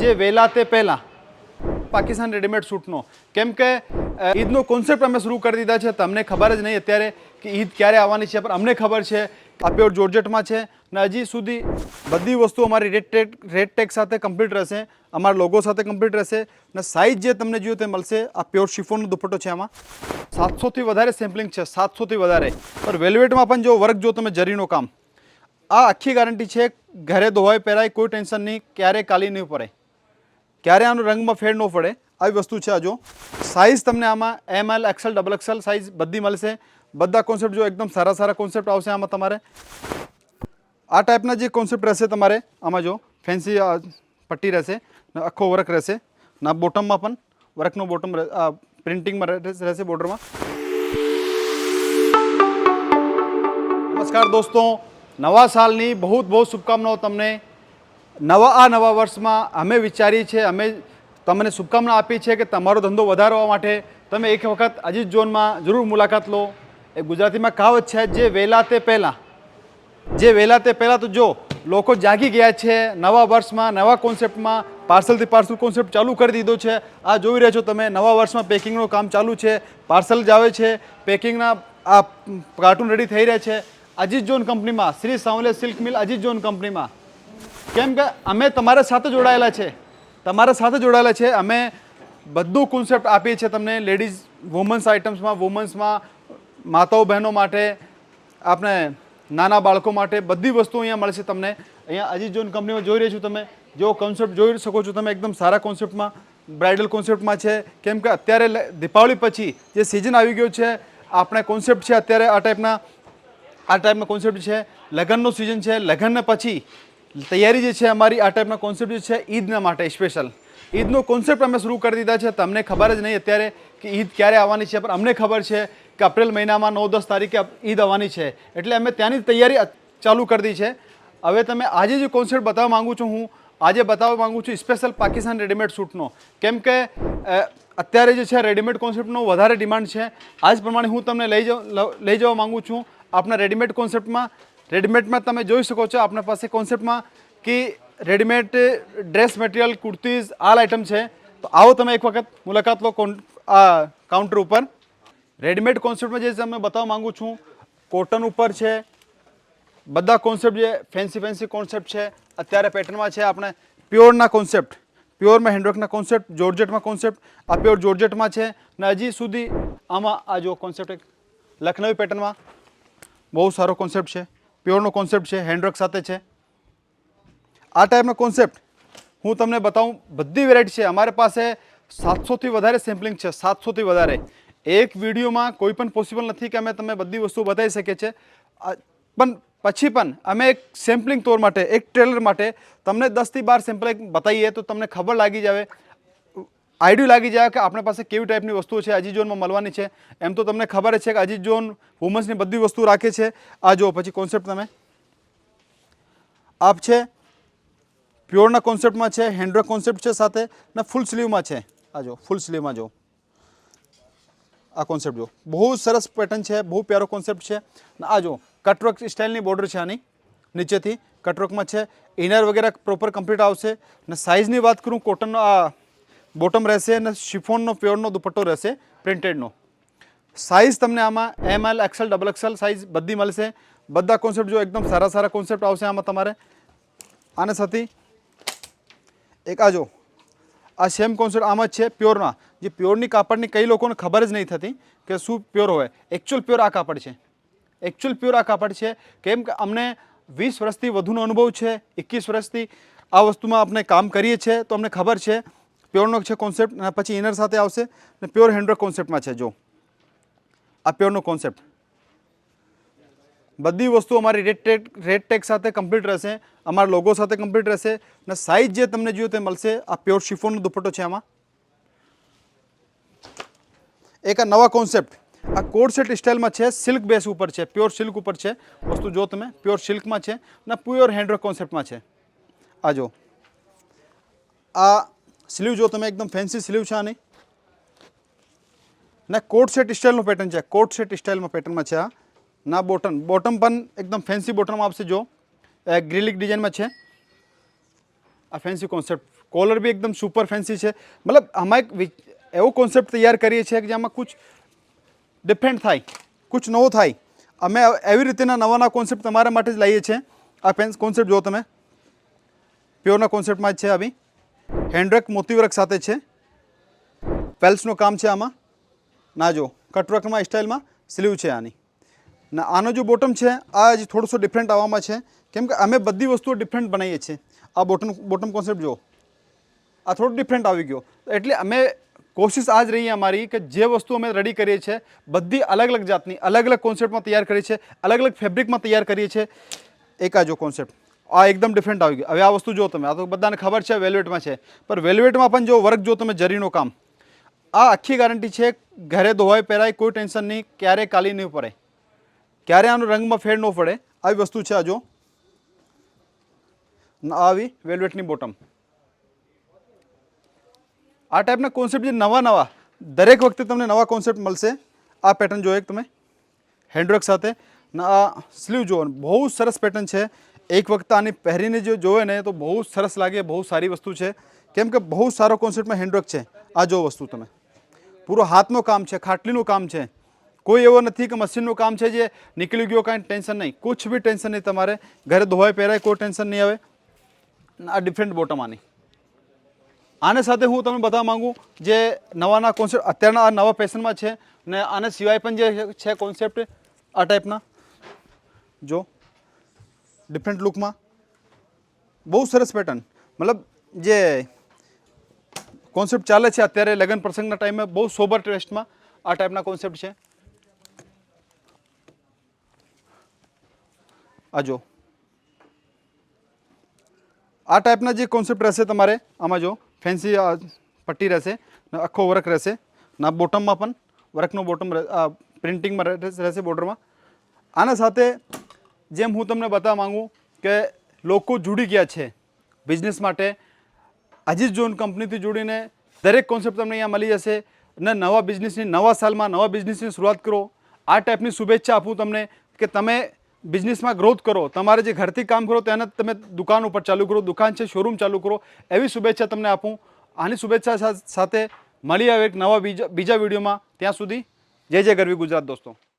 જે વહેલા તે પહેલાં પાકિસ્તાન રેડીમેડ સૂટનો. કેમ કે ઈદનો કોન્સેપ્ટ અમે શરૂ કરી દીધા છે. તમને ખબર જ નહીં અત્યારે કે ઈદ ક્યારે આવવાની છે, પણ અમને ખબર છે, આ પ્યોર જોર્જેટમાં છે. ને હજી સુધી બધી વસ્તુ અમારી રેડ ટેક રેડ ટેક સાથે કમ્પ્લીટ રહેશે. અમારા લોગો સાથે કમ્પ્લીટ રહેશે. ને સાઇઝ જે તમને જોયું તે મળશે, આ પ્યોર શિફોનનો દુપટ્ટો છે આમાં. સાતસોથી વધારે સેમ્પલિંગ છે, સાતસોથી વધારે. પણ વેલ્વેટમાં પણ જો વર્ક જો તમે જરીનો કામ, આ આખી ગેરંટી છે, ઘરે ધોવાય પહેરાય, કોઈ ટેન્શન નહીં, ક્યારે કાલી નહીં પડે ક્યારે આનો રંગમાં ફેર ન પડે, આવી વસ્તુ છે આ જો. સાઇઝ તમને આમાં M L XL double XL size બધી મળશે. બધા કોન્સેપ્ટ જો એકદમ સારા સારા કોન્સેપ્ટ આવશે આમાં તમારે. આ ટાઈપના જે કોન્સેપ્ટ રહેશે તમારે, આમાં જો ફેન્સી પટ્ટી રહેશે આખો વર્ક રહેશે. ના બોટમમાં પણ વર્કનો બોટમ પ્રિન્ટિંગમાં રહેશે બોર્ડરમાં નમસ્કાર દોસ્તો. નવા સાલની બહુ બહુ શુભકામનાઓ તમને. નવા આ નવા વર્ષમાં અમે વિચારી છે અમે તમને શુભકામના આપી છે કે તમારો ધંધો વધારવા માટે તમે એક વખત અજીત ઝોનમાં જરૂર મુલાકાત લો. એ ગુજરાતીમાં કહાવત છે, જે વહેલા તે પહેલાં. જે વહેલા તે પહેલાં તો જો લોકો જાગી ગયા છે, નવા વર્ષમાં નવા કોન્સેપ્ટમાં પાર્સલથી પાર્સલ કોન્સેપ્ટ ચાલુ કરી દીધો છે. આ જોઈ રહ્યા છો તમે, નવા વર્ષમાં પેકિંગનું કામ ચાલુ છે, પાર્સલ જ આવે છે, પેકિંગના આ કાર્ટૂન રેડી થઈ રહ્યા છે. અજીત ઝોન કંપનીમાં, Shri Savle silk mill Ajit zone કંપનીમાં. કેમ કે અમે તમારા સાથે જોડાયેલા છે. તમારા સાથે જોડાયેલા છે. અમે બધું કોન્સેપ્ટ આપીએ છીએ તમને. લેડીઝ વુમન્સ આઇટમ્સમાં વુમન્સમાં માતાઓ, બહેનો માટે આપણે નાના બાળકો માટે બધી વસ્તુ અહીંયા મળશે તમને. અહીંયા અજીત જોન કંપનીમાં જોઈ રહી છું તમે. જો કોન્સેપ્ટ જોઈ શકો છો તમે એકદમ સારા કોન્સેપ્ટમાં બ્રાઇડલ કોન્સેપ્ટમાં છે. કેમ કે અત્યારે દીપાવળી પછી જે સિઝન આવી ગયો છે, આપણે કોન્સેપ્ટ છે અત્યારે આ ટાઈપના આ ટાઈપના કોન્સેપ્ટ છે. લગ્નનો સિઝન છે. લગ્ન પછી તૈયારી જે છે, અમારી આ ટાઈપના કોન્સેપ્ટ જે છે, ઈદના માટે સ્પેશિયલ ઈદનો કોન્સેપ્ટ અમે શરૂ કરી દીધા છે. તમને ખબર જ નહીં અત્યારે કે ઈદ ક્યારે આવવાની છે, પણ અમને ખબર છે કે એપ્રિલ મહિનામાં નવ દસ તારીખે ઈદ આવવાની છે. એટલે અમે ત્યાંની તૈયારી ચાલુ કરી દી છે. હવે તમે આજે જે કોન્સેપ્ટ બતાવવા માગું છું, હું આજે બતાવવા માગું છું સ્પેશિયલ પાકિસ્તાન રેડીમેડ સૂટનો કેમ કે અત્યારે જે છે રેડીમેડ કોન્સેપ્ટનો વધારે ડિમાન્ડ છે. આ જ પ્રમાણે હું તમને લઈ જવા લઈ જવા માંગુ છું. આપણા રેડીમેડ કોન્સેપ્ટમાં રેડીમેડમાં તમે જોઈ શકો છો આપણા પાસે કોન્સેપ્ટમાં કે રેડીમેડ ડ્રેસ મટીરિયલ કુર્તીઝ આલ આઇટમ છે. તો આવો તમે એક વખત મુલાકાત લો આ કાઉન્ટર ઉપર. રેડીમેડ કોન્સેપ્ટમાં જે તમે બતાવવા માગું છું કોટન ઉપર છે, બધા કોન્સેપ્ટ જે ફેન્સી ફેન્સી કોન્સેપ્ટ છે, અત્યારે પેટર્નમાં છે આપણે પ્યોરના કોન્સેપ્ટ પ્યોરમાં હેન્ડવર્કના કોન્સેપ્ટ જોર્જેટમાં કોન્સેપ્ટ આ પ્યોર જોર્જેટમાં છે. ને હજી સુધી આમાં આ જો કોન્સેપ્ટ એક લખનવી પેટર્નમાં બહુ સારો કોન્સેપ્ટ છે. પ્યોરનો કોન્સેપ્ટ છે હેન્ડવર્ક સાથે છે. આ ટાઈપનો કોન્સેપ્ટ હું તમને બતાવું, બધી વેરાયટી છે. અમારી પાસે સાતસોથી વધારે સેમ્પલિંગ છે, સાતસોથી વધારે. એક વિડીયોમાં કોઈ પણ પોસિબલ નથી કે અમે તમે બધી વસ્તુ બતાવી શકીએ છીએ. પણ પછી પણ અમે એક સેમ્પલિંગ તોર માટે, એક ટ્રેલર માટે તમને દસથી બાર સેમ્પલિંગ બતાવીએ તો તમને ખબર લાગી જાવે આઈડિયો લાગી જાય કે આપણી પાસે કેવી ટાઈપની વસ્તુઓ છે અજીત ઝોનમાં મળવાની છે. એમ તો તમને ખબર છે કે અજીત ઝોન વુમન્સની બધી વસ્તુ રાખે છે. આ જો પછી કોન્સેપ્ટ તમે. આપ છે પ્યોરના કોન્સેપ્ટમાં છે હેન્ડવર્ક કોન્સેપ્ટ છે સાથે, ને ફૂલ સ્લીવમાં છે. આ જો ફૂલ સ્લીવમાં જો આ કોન્સેપ્ટ જો બહુ સરસ પેટર્ન છે, બહુ પ્યારો કોન્સેપ્ટ છે. ને આ જો કટવર્ક સ્ટાઇલની બોર્ડર છે આની, નીચેથી. કટવર્કમાં છે ઇનર વગેરે પ્રોપર કમ્પ્લીટ આવશે. ને સાઇઝની વાત કરું કોટનનો આ બોટમ રહેશે અને શિફોનનો, પ્યોરનો દુપટ્ટો રહેશે પ્રિન્ટેડનો. સાઇઝ તમને આમાં M L XL double XL size બધી મળશે. બધા કોન્સેપ્ટ જો એકદમ સારા સારા કોન્સેપ્ટ આવશે આમાં તમારે. આને સાથે એક આ જો. આ સેમ કોન્સેપ્ટ આમ જ છે પ્યોરના. જે પ્યોરની કાપડની કઈ લોકોને ખબર જ નહીં થતી કે શું પ્યોર હોય. એકચ્યુઅલ પ્યોર આ કાપડ છે. એકચ્યુઅલ પ્યોર આ કાપડ છે. કેમ કે અમને વીસ વર્ષથી વધુનો અનુભવ છે, એકવીસ વર્ષથી આ વસ્તુમાં આપણે કામ કરીએ છીએ તો અમને ખબર છે. પ્યોરનો છે કોન્સેપ્ટ અને પછી ઇનર સાથે આવશે. ને પ્યોર હેન્ડવર્ક કોન્સેપ્ટમાં છે, જો. આ પ્યોરનો કોન્સેપ્ટ બધી વસ્તુ અમારી રેડ ટેક રેડ ટેક સાથે કમ્પ્લીટ રહેશે. અમારા લોગો સાથે કમ્પ્લીટ રહેશે. અને સાઇઝ જે તમને જોયું તે મળશે, આ પ્યોર શિફોનનો દુપટ્ટો છે આમાં. એક આ નવા કોન્સેપ્ટ આ કોડ સેટ સ્ટાઇલમાં છે સિલ્ક બેસ ઉપર છે પ્યોર સિલ્ક ઉપર છે. વસ્તુ જો તમે પ્યોર સિલ્કમાં છે. અને પ્યોર હેન્ડવર્ક કોન્સેપ્ટમાં છે. આ જો. આ સ્લીવ જો તમે એકદમ ફેન્સી સ્લીવ છે આની. ના કોટ સેટ સ્ટાઇલનું પેટર્ન છે. કોટ સેટ સ્ટાઇલમાં પેટર્નમાં છે આ. ના બોટમ બોટમ પણ એકદમ ફેન્સી બોટમ આપશે જો. ગ્રીલિક ડિઝાઇનમાં છે. આ ફેન્સી કોન્સેપ્ટ કોલર બી એકદમ સુપર ફેન્સી છે. મતલબ આમાં એક એવો કોન્સેપ્ટ તૈયાર કરીએ છીએ કે જેમાં કુછ ડિફરન્ટ થાય. કુછ નવો થાય. અમે એવી રીતેના નવા નવા કોન્સેપ્ટ તમારા માટે જ લાવીએ છીએ. આ ફેન્સ કોન્સેપ્ટ જો તમે. પ્યોરના કોન્સેપ્ટમાં જ છે આવી હેન્ડવર્ક મોતીવર્ક સાથે છે. પેલ્સનું કામ છે આમાં. ના જો કટવર્કમાં, સ્ટાઇલમાં સ્લીવ છે આની. ના, આનો જો બોટમ છે, આ હજી થોડોસો ડિફરન્ટ આવવામાં છે. કેમ કે અમે બધી વસ્તુઓ ડિફરન્ટ બનાવીએ છીએ. આ બોટમ બોટમ કોન્સેપ્ટ જો આ થોડું ડિફરન્ટ આવી ગયો. એટલે અમે કોશિશ આ જ રહી અમારી કે જે વસ્તુ અમે રેડી કરીએ છીએ, બધી અલગ અલગ જાતની અલગ અલગ કોન્સેપ્ટમાં તૈયાર કરીએ છીએ અલગ અલગ ફેબ્રિકમાં તૈયાર કરીએ છીએ. એક આ જો કોન્સેપ્ટ આ એકદમ ડિફરન્ટ આવી ગયું. હવે આ વસ્તુ જો તમે, આ તો બધાને ખબર છે, વેલ્વેટમાં છે. પણ વેલ્વેટમાં પણ જો વર્ક જો તમે જરીનું કામ, આ આખી ગેરંટી છે, ઘરે ધોવાય પહેરાય, કોઈ ટેન્શન નહીં, ક્યારે કાલી નહીં પડે ક્યારે આનો રંગમાં ફેર ન પડે, આવી વસ્તુ છે આ જો. આવી વેલ્વેટની બોટમ આ ટાઈપના કોન્સેપ્ટ જે નવા નવા, દરેક વખતે તમને નવા કોન્સેપ્ટ મળશે. આ પેટર્ન જો એક તમે હેન્ડવર્ક સાથે. આ સ્લીવ જુઓ, બહુ સરસ પેટર્ન છે. એક વખત આની પહેરીને જો જોવે ને, તો બહુ સરસ લાગે, બહુ સારી વસ્તુ છે. કેમ કે બહુ સારો કોન્સેપ્ટમાં હેન્ડવર્ક છે. આ જો વસ્તુ તમે. પૂરો હાથનું કામ છે, ખાટલીનું કામ છે. કોઈ એવો નથી કે મશીનનું કામ છે જે નીકળી ગયો કાંઈ ટેન્શન નહીં. કુછ બી ટેન્શન નહીં તમારે. ઘરે ધોવાય પહેરાય કોઈ ટેન્શન નહીં આવે. આ ડિફરન્ટ બોટમ આની. આને સાથે હું તમને બતાવવા માગું જે નવાના કોન્સેપ્ટ અત્યારના આ નવા ફેશનમાં છે ને આને સિવાય પણ જે છે કોન્સેપ્ટ આ ટાઈપના જો. ડિફરન્ટ લુકમાં બહુ સરસ પેટર્ન મતલબ જે કોન્સેપ્ટ ચાલે છે અત્યારે લગ્ન પ્રસંગના ટાઈમે બહુ સોબર ટેસ્ટમાં આ ટાઈપના કોન્સેપ્ટ છે. આ જો. આ ટાઈપના જે કોન્સેપ્ટ રહેશે તમારે, આમાં જો ફેન્સી પટ્ટી રહેશે આખો વર્ક રહેશે. ના બોટમમાં પણ વર્કનો બોટમ પ્રિન્ટિંગમાં રહેશે બોર્ડરમાં આના સાથે જેમ હું તમને બતાવવા માગું કે લોકો જુડી ગયા છે બિઝનેસ માટે. અજીત જોન કંપનીથી જોડીને દરેક કોન્સેપ્ટ તમને અહીંયા મળી જશે અને નવા બિઝનેસની નવા સાલમાં નવા બિઝનેસની શરૂઆત કરો. આ ટાઈપની શુભેચ્છા આપું તમને કે તમે બિઝનેસમાં ગ્રોથ કરો. તમારે જે ઘરથી કામ કરો તેને તમે દુકાન ઉપર ચાલુ કરો, દુકાન છે શોરૂમ ચાલુ કરો, એવી શુભેચ્છા તમને આપું. આની શુભેચ્છા સાથે મળી આવે એક નવા બીજા બીજા વિડીયોમાં. ત્યાં સુધી જય જય ગરવી ગુજરાત દોસ્તો.